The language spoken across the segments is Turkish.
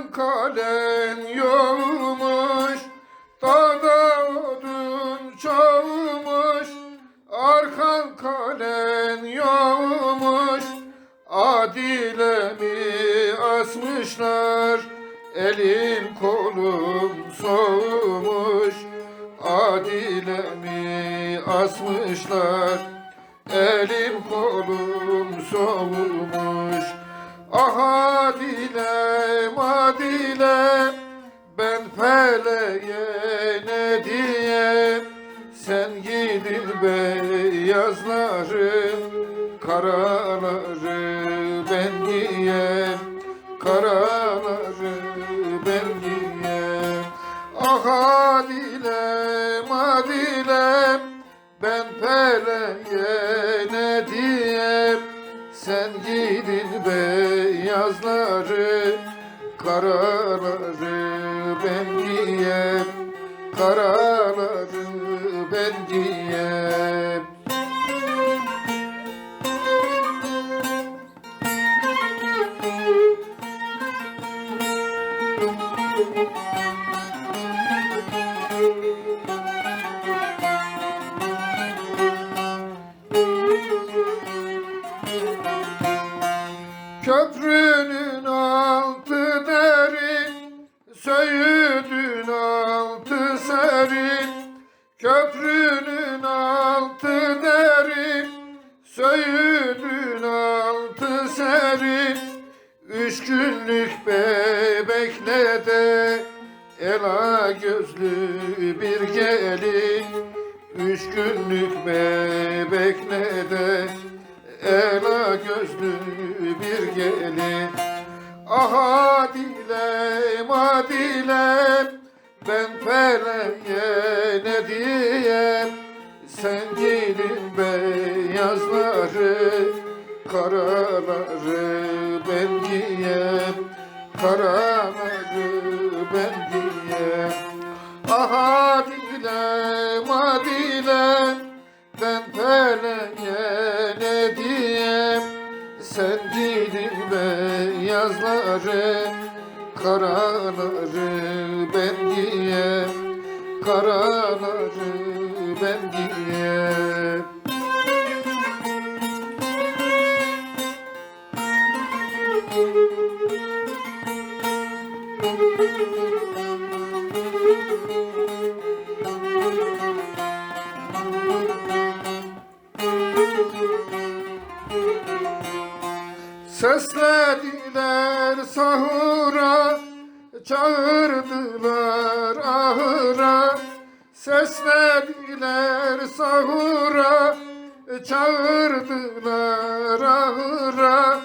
arkan kalen yoğumuş. Dağda odun çoğumuş, arkan kalen yoğumuş. Adilemi asmışlar, elim kolum soğumuş. Adilemi asmışlar, Elim kolum soğumuş Sen gidin beyazları Karaları ben giyem Karaları ben giyem Ah dilem dilem ben feleğe ne diyem? Sen gidin beyazları Karaları ben giyem Karaları ben giyem Köprünün altı derin, söğüdün Köprünün altı derin, söğüdün altı serin. Üç günlük bebekle de ela gözlü bir gelin. Üç günlük bebekle de ela gözlü bir gelin Aha dilem ah dilem ben feleğe Sen gidin beyazları karaları ben giyem Karaları ben giyem Aha dilem ah dilem ben feleğe ne diyem Sen gidin beyazları Karaları ben giyem Karaları ben giyem Seslediler sahura, çağırdılar. Seslediler sahura, çağırdılar ahıra.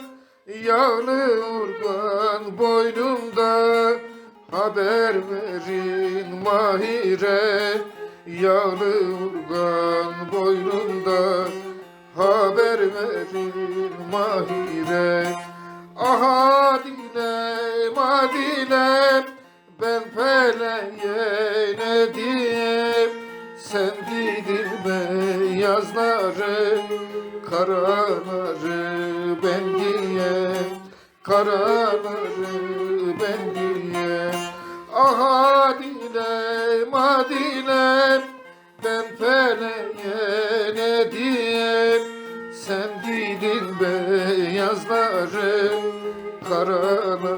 Yağlı urgan boynumda, haber verin mahire. Yağlı urgan boynumda, haber verin mahire Aha dilem ah dilem ben feleğe ne diyem Sen gidin beyazları karaları ben giyem Karaları ben giyem Aha dilem ah dilem ben feleğe ne diyem Sen gidin beyazları Karaları